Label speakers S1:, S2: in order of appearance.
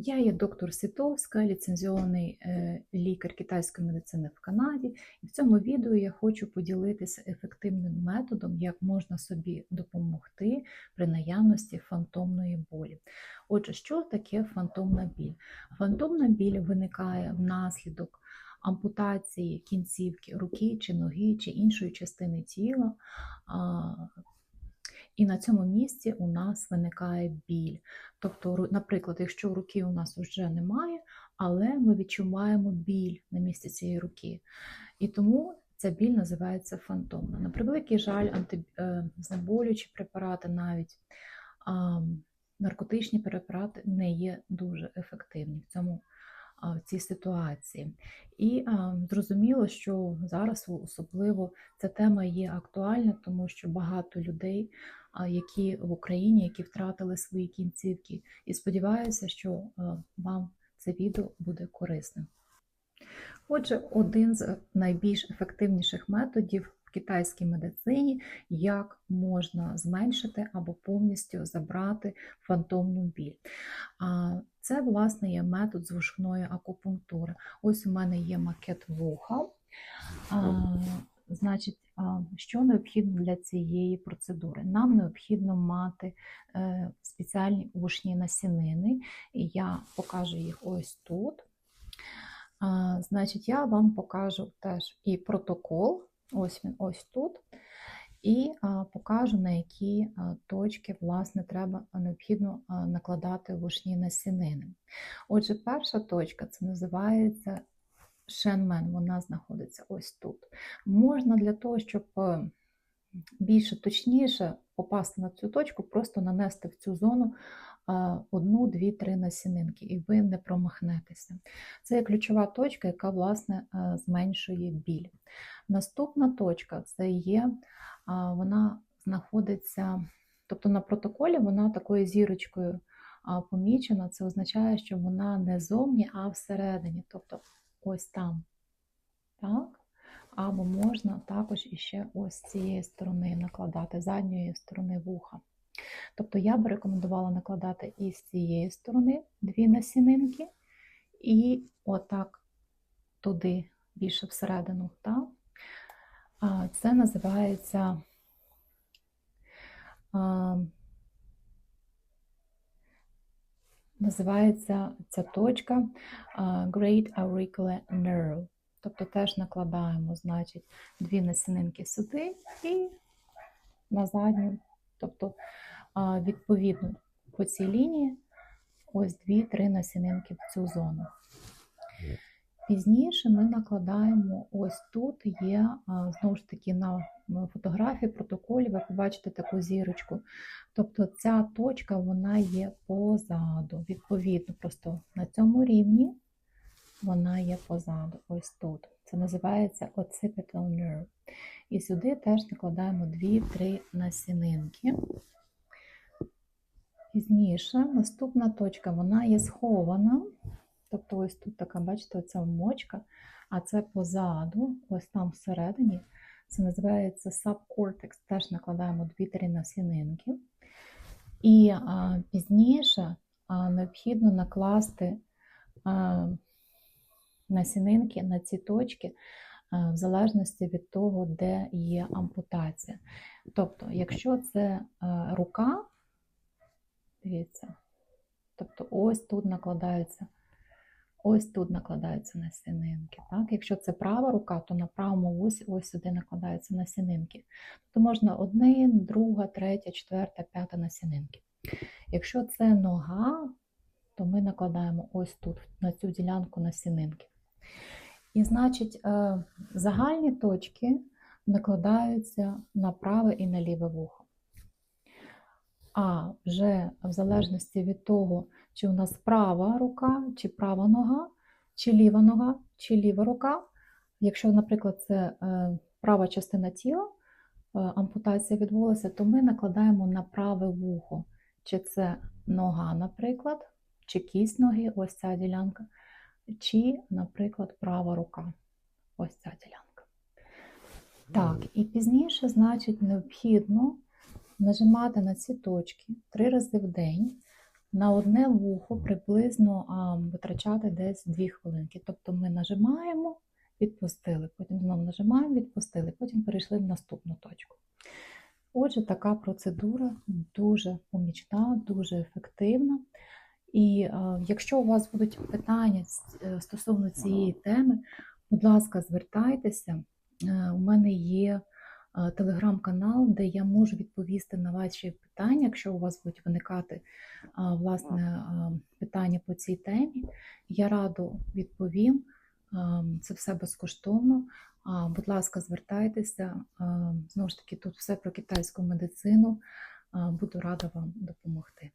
S1: Я є доктор Ситовська, ліцензіований е, лікар китайської медицини в Канаді, і в цьому відео я хочу поділитися ефективним методом, як можна собі допомогти при наявності фантомної болі. Отже, що таке фантомна біль? Фантомна біль виникає внаслідок ампутації кінцівки руки чи ноги чи іншої частини тіла. І на цьому місці у нас виникає біль. Тобто, наприклад, якщо руки у нас вже немає, але ми відчуваємо біль на місці цієї руки. І тому ця біль називається фантомна. На превеликий жаль, е, знеболюючі препарати, навіть наркотичні препарати не є дуже ефективні в цьому. В цій ситуації. І зрозуміло, що зараз особливо ця тема є актуальна, тому що багато людей, які в Україні, які втратили свої кінцівки. І сподіваюся, що вам це відео буде корисним. Отже, один з найбільш ефективніших методів в китайській медицині, як можна зменшити або повністю забрати фантомну біль. Це, власне, є метод звушної акупунктури. Ось у мене є макет вуха. А, Значить, а, що необхідно для цієї процедури? Нам необхідно мати е, спеціальні вушні насінини. І я покажу їх ось тут. Значить, я вам покажу теж і протокол, ось він ось тут. І покажу, на які точки власне треба необхідно накладати вушні насінини. Отже, перша точка це називається шенмен, вона знаходиться ось тут. Можна для того, щоб е, більше точніше попасти на цю точку, просто нанести в цю зону одну, дві, три насінинки, і ви не промахнетеся. Це є ключова точка, яка власне е, зменшує біль. Наступна точка це є, вона знаходиться, тобто на протоколі вона такою зірочкою помічена. Це означає, що вона не зовні, а всередині, тобто ось там. Так? Або можна також іще ось з цієї сторони накладати, задньої сторони вуха. Тобто я би рекомендувала накладати і з цієї сторони дві насінинки, і отак туди, більше всередину. Так? А, Це називається називається ця точка Great Auricular Nerve. Тобто теж накладаємо, значить, дві насінинки сюди і на задню. Тобто, відповідно, по цій лінії ось дві-три насінинки в цю зону. Пізніше ми накладаємо ось тут є, знову ж таки, на фотографії, протоколі, ви побачите таку зірочку. Тобто ця точка вона є позаду. Відповідно, просто на цьому рівні вона є позаду, ось тут. Це називається occipital nerve. І сюди теж накладаємо 2-3 насінинки. Пізніше наступна точка вона є схована. Тобто, ось тут така, бачите, оця мочка, а це позаду, ось там всередині. Це називається subcortex. Теж накладаємо 2-3 насінинки. І а, пізніше а, необхідно накласти а, насінинки на ці точки, в залежності від того, де є ампутація. Тобто, якщо це рука, дивіться, тобто ось тут накладаються. Ось тут накладаються насінинки. Так? Якщо це права рука, то на правому вусі ось сюди накладаються насінинки. То можна один, друга, третя, четверта, п'ята насінинки. Якщо це нога, то ми накладаємо ось тут, на цю ділянку насінинки. І, значить, е, загальні точки накладаються на праве і на ліве вухо. А вже в залежності від того, чи у нас права рука, чи права нога, чи ліва нога, чи ліва рука. Якщо, наприклад, це е, права частина тіла, е, ампутація відбулася, то ми накладаємо на праве вухо. Чи це нога, наприклад, чи кість ноги, ось ця ділянка, чи, наприклад, права рука, ось ця ділянка. Так, і пізніше, значить, необхідно нажимати на ці точки три рази в день на одне вухо приблизно а, витрачати десь 2 хвилинки. Тобто ми нажимаємо, відпустили, потім знову нажимаємо, відпустили, потім перейшли в наступну точку. Отже, така процедура дуже помічна, дуже ефективна. І е, якщо у вас будуть питання е, стосовно цієї теми, будь ласка, звертайтеся. Е, У мене є телеграм-канал, де я можу відповісти на ваші питання, якщо у вас будуть виникати власне питання по цій темі. Я радо відповім. Це все безкоштовно. Будь ласка, звертайтеся. Знову ж таки, тут все про китайську медицину. Буду рада вам допомогти.